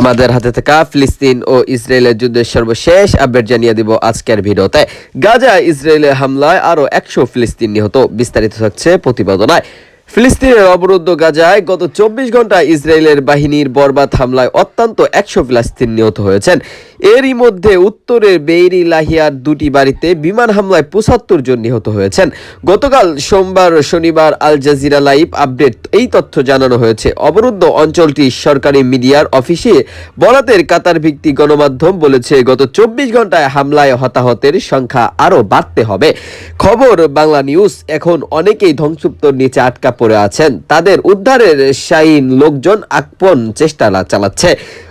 আমাদের হাতে থাকা ফিলিস্তিন ও ইসরায়েলের যুদ্ধের সর্বশেষ আপডেট জানিয়ে দিব আজকের ভিডিওতে। গাজা ইসরায়েলের হামলায় আরও একশো ফিলিস্তিন নিহত। বিস্তারিত থাকছে প্রতিবেদনায়। ফিলিস্তিনের অবরুদ্ধ গাজায় গত চব্বিশ ঘণ্টা ইসরায়েলের বাহিনীর বরবাদ হামলায় অত্যন্ত একশো ফিলিস্তিন নিহত হয়েছেন। এরই মধ্যে উত্তরের বেইরি লাহিয়ার দুটি বাড়িতে বিমান হামলায় পঁচাত্তর জন নিহত হয়েছেন। গতকাল সোমবার শনিবার আল জাজিরা লাইভ আপডেট এই তথ্য জানানো হয়েছে। অবরুদ্ধ অঞ্চলটি সরকারি মিডিয়ার অফিসে বরাতের কাতার ভিত্তিক গণমাধ্যম বলেছে, গত চব্বিশ ঘন্টায় হামলায় হতাহতের সংখ্যা আরও বাড়তে হবে। খবর বাংলা নিউজ, এখন অনেকেই ধ্বংসপ্তর নিচে আটকা পড়ে আছেন। তাদের উদ্ধারের শাহীন লোকজন আকপন চেষ্টা চালাচ্ছে।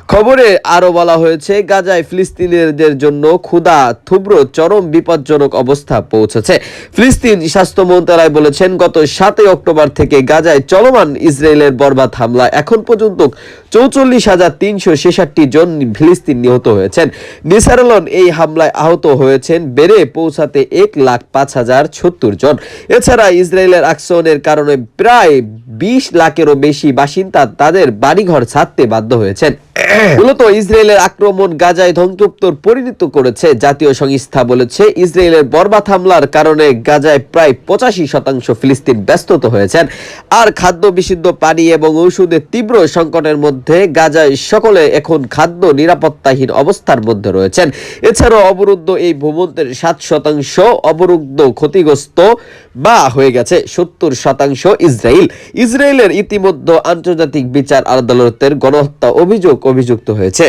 খবরে আরও বলা হয়েছে, গাজায় ফিলিস্তিনিদের জন্য ক্ষুধা থুব্র চরম বিপজ্জনক অবস্থা পৌঁছেছে। ফিলিস্তিন স্বাস্থ্য মন্ত্রণালয় বলেছেন, গত সাতই অক্টোবর থেকে গাজায় চলমান ইসরায়েলের বরবাদ হামলা এখন পর্যন্ত চৌচল্লিশ হাজার তিনশো ছেষট্টি জন ফিলিস্তিন নিহত হয়েছেন। নিসারলন এই হামলায় আহত হয়েছেন, বেড়ে পৌঁছাতে এক লাখ পাঁচ হাজার ছত্তর জন। এছাড়া ইসরায়েলের আকশনের কারণে প্রায় বিশ লাখেরও বেশি বাসিন্দা তাদের বাড়িঘর ছাড়তে বাধ্য হয়েছেন। মূলত ইসরায়েলের আক্রমণ গাজায় ধ্বংসপ্তর পরিণত করেছে জাতীয় সংস্থা বলেছে। ইসরায়েলের বরবাদ হামলার কারণে গাজায় প্রায় পঁচাশি শতাংশ ফিলিস্তিন ব্যস্তত হয়েছেন। আর খাদ্য বিশুদ্ধ পানি এবং ঔষধের তীব্র সংকটের মধ্যে গাজায় সকলে এখন খাদ্য নিরাপত্তাহীন অবস্থার মধ্যে রয়েছেন। এছাড়াও অবরুদ্ধ এই ভূমন্তের সাত শতাংশ, অবরুদ্ধ ক্ষতিগ্রস্ত বা হয়ে গেছে সত্তর শতাংশ ইসরায়েল। ইসরায়েলের ইতিমধ্যে আন্তর্জাতিক বিচার আদালতের গণহত্যা অভিযোগ অভিযুক্ত হয়েছে।